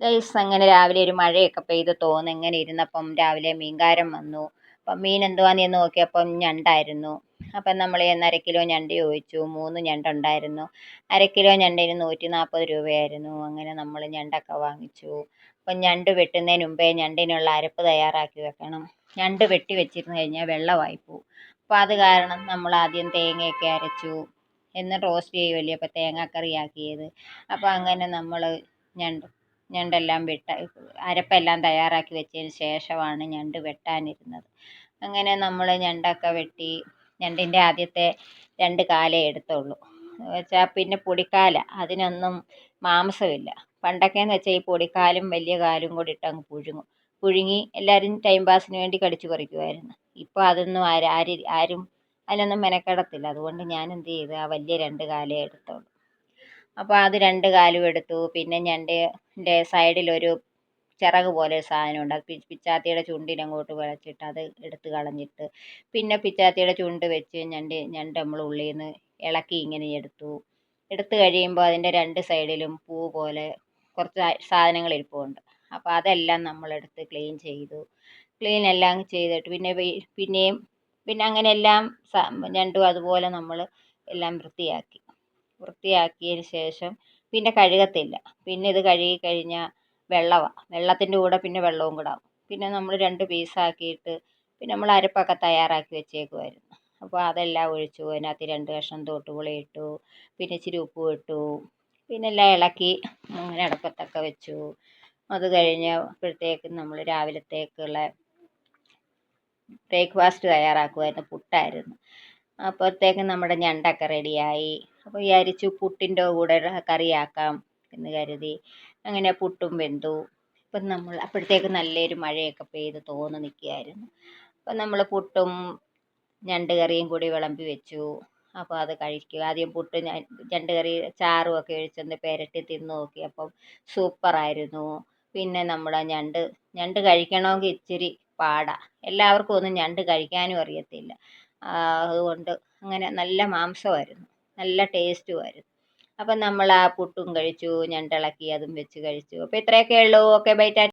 Guys അങ്ങനെ രാവിലെ ഒരു മഴയൊക്കെ പെയ്ത് തോന്നുന്നു ഇങ്ങനെ ഇരുന്നപ്പം രാവിലെ മീൻകാരം വന്നു. അപ്പം മീൻ എന്തുവാന്ന് എന്ന് നോക്കിയപ്പം ഞണ്ടായിരുന്നു. അപ്പം നമ്മൾ അര കിലോ ഞണ്ട് ചോദിച്ചു. മൂന്ന് ഞണ്ടുണ്ടായിരുന്നു. അര കിലോ ഞണ്ടിന് നൂറ്റി നാൽപ്പത് രൂപയായിരുന്നു. അങ്ങനെ നമ്മൾ ഞണ്ടൊക്കെ വാങ്ങിച്ചു. അപ്പം ഞണ്ട് വെട്ടുന്നതിന് മുമ്പേ ഞണ്ടിനുള്ള അരപ്പ് തയ്യാറാക്കി വെക്കണം. ഞണ്ട് വെട്ടി വെച്ചിരുന്നു കഴിഞ്ഞാൽ വെള്ളമായി പോവും. അപ്പോൾ അത് കാരണം നമ്മൾ ആദ്യം തേങ്ങയൊക്കെ അരച്ചു. എന്നിട്ട് റോസ്റ്റ് ചെയ്യുമല്ലേ അപ്പോൾ തേങ്ങാക്കറിയാക്കിയത് അപ്പോൾ അങ്ങനെ നമ്മൾ ഞണ്ട് ഞണ്ടെല്ലാം വെട്ട അരപ്പെല്ലാം തയ്യാറാക്കി വെച്ചതിന് ശേഷമാണ് ഞണ്ട് വെട്ടാനിരുന്നത്. അങ്ങനെ നമ്മൾ ഞണ്ടൊക്കെ വെട്ടി ഞണ്ടിന്റെ ആദ്യത്തെ രണ്ട് കാലേ എടുത്തുള്ളൂ. വെച്ചാൽ പിന്നെ പൊടിക്കാല അതിനൊന്നും മാംസമില്ല. പണ്ടൊക്കെയെന്ന് വെച്ചാൽ ഈ പൊടിക്കാലും വലിയ കാലും കൂടി ഇട്ടങ്ങ് പുഴുങ്ങും. പുഴുങ്ങി എല്ലാവരും ടൈം പാസിന് വേണ്ടി കടിച്ചു പറിക്കുമായിരുന്നു ഇപ്പോൾ അതൊന്നും ആര് ആര് ആരും അതിനൊന്നും മെനക്കെടത്തില്ല. അതുകൊണ്ട് ഞാൻ എന്ത് ചെയ്തു ആ വലിയ രണ്ട് കാലേ എടുത്തുള്ളൂ. അപ്പോൾ അത് രണ്ട് കാലും എടുത്തു. പിന്നെ ഞണ്ടിന്റെ സൈഡിലൊരു ചിറക് പോലെ ഒരു സാധനമുണ്ട് അത് പിച്ചാത്തിയുടെ ചുണ്ടിനങ്ങോട്ട് വളച്ചിട്ട് അത് എടുത്ത് കളഞ്ഞിട്ട് പിന്നെ പിച്ചാത്തിയുടെ ചുണ്ട് വെച്ച് ഞണ്ട് ഞണ്ട് നമ്മൾ ഉള്ളിൽ നിന്ന് ഇളക്കി ഇങ്ങനെ എടുത്തു. എടുത്ത് കഴിയുമ്പോൾ അതിന്റെ രണ്ട് സൈഡിലും പൂ പോലെ കുറച്ച് സാധനങ്ങൾ ഇരിപ്പുണ്ട്. അപ്പോൾ അതെല്ലാം നമ്മളെടുത്ത് ക്ലീൻ ചെയ്തു. ക്ലീൻ എല്ലാം ചെയ്തിട്ട് പിന്നെ പിന്നെയും പിന്നെ അങ്ങനെ എല്ലാം ഞണ്ടും അതുപോലെ നമ്മൾ എല്ലാം വൃത്തിയാക്കി. വൃത്തിയാക്കിയതിന് ശേഷം പിന്നെ കഴുകത്തില്ല. പിന്നെ ഇത് കഴുകി കഴിഞ്ഞാൽ വെള്ളമാണ് വെള്ളത്തിന്റെ കൂടെ പിന്നെ വെള്ളവും കൂടെ ആവും. പിന്നെ നമ്മൾ രണ്ട് പീസാക്കിയിട്ട് പിന്നെ നമ്മൾ അരപ്പൊക്കെ തയ്യാറാക്കി വെച്ചേക്കുമായിരുന്നു അപ്പോൾ അതെല്ലാം ഒഴിച്ചു. അതിനകത്ത് രണ്ട് കഷ്ണം തോട്ടുപുളി ഇട്ടു. പിന്നെ ഇച്ചിരി ഉപ്പും ഇട്ടു. പിന്നെ എല്ലാം ഇളക്കി അങ്ങനെ അടപ്പത്തൊക്കെ വെച്ചു. അത് കഴിഞ്ഞപ്പോഴത്തേക്കും നമ്മൾ രാവിലത്തേക്കുള്ള ബ്രേക്ക്ഫാസ്റ്റ് തയ്യാറാക്കുമായിരുന്നു പുട്ടായിരുന്നു. അപ്പോഴത്തേക്കും നമ്മുടെ ഞണ്ടൊക്കെ റെഡിയായി. അപ്പോൾ വിചാരിച്ചു പുട്ടിന്റെ കൂടെ കറിയാക്കാം എന്ന് കരുതി. അങ്ങനെ പുട്ടും വെന്തു. ഇപ്പം നമ്മൾ അപ്പോഴത്തേക്ക് നല്ലൊരു മഴയൊക്കെ പെയ്ത് തോന്നു നിൽക്കുകയായിരുന്നു. അപ്പം നമ്മൾ പുട്ടും ഞണ്ട് കറിയും കൂടി വിളമ്പി വെച്ചു. അപ്പോൾ അത് കഴിക്കുക. ആദ്യം പുട്ട് ഞണ്ട് കറി ചാറും ഒക്കെ ഒഴിച്ചൊന്ന് പെരട്ടി തിന്ന് നോക്കിയപ്പം സൂപ്പറായിരുന്നു. പിന്നെ നമ്മുടെ ഞണ്ട് ഞണ്ട് കഴിക്കണമെങ്കിൽ ഇച്ചിരി പാടാ. എല്ലാവർക്കും ഒന്നും ഞണ്ട് കഴിക്കാനും അറിയത്തില്ല. അതുകൊണ്ട് അങ്ങനെ നല്ല മാംസമായിരുന്നു. നല്ല ടേസ്റ്റുമായിരുന്നു. അപ്പം നമ്മൾ ആ പുട്ടും കഴിച്ചു ഞണ്ടിളക്കി അതും വെച്ച് കഴിച്ചു. അപ്പോൾ ഇത്രയൊക്കെ ഉള്ളൂ. Okay bye tata.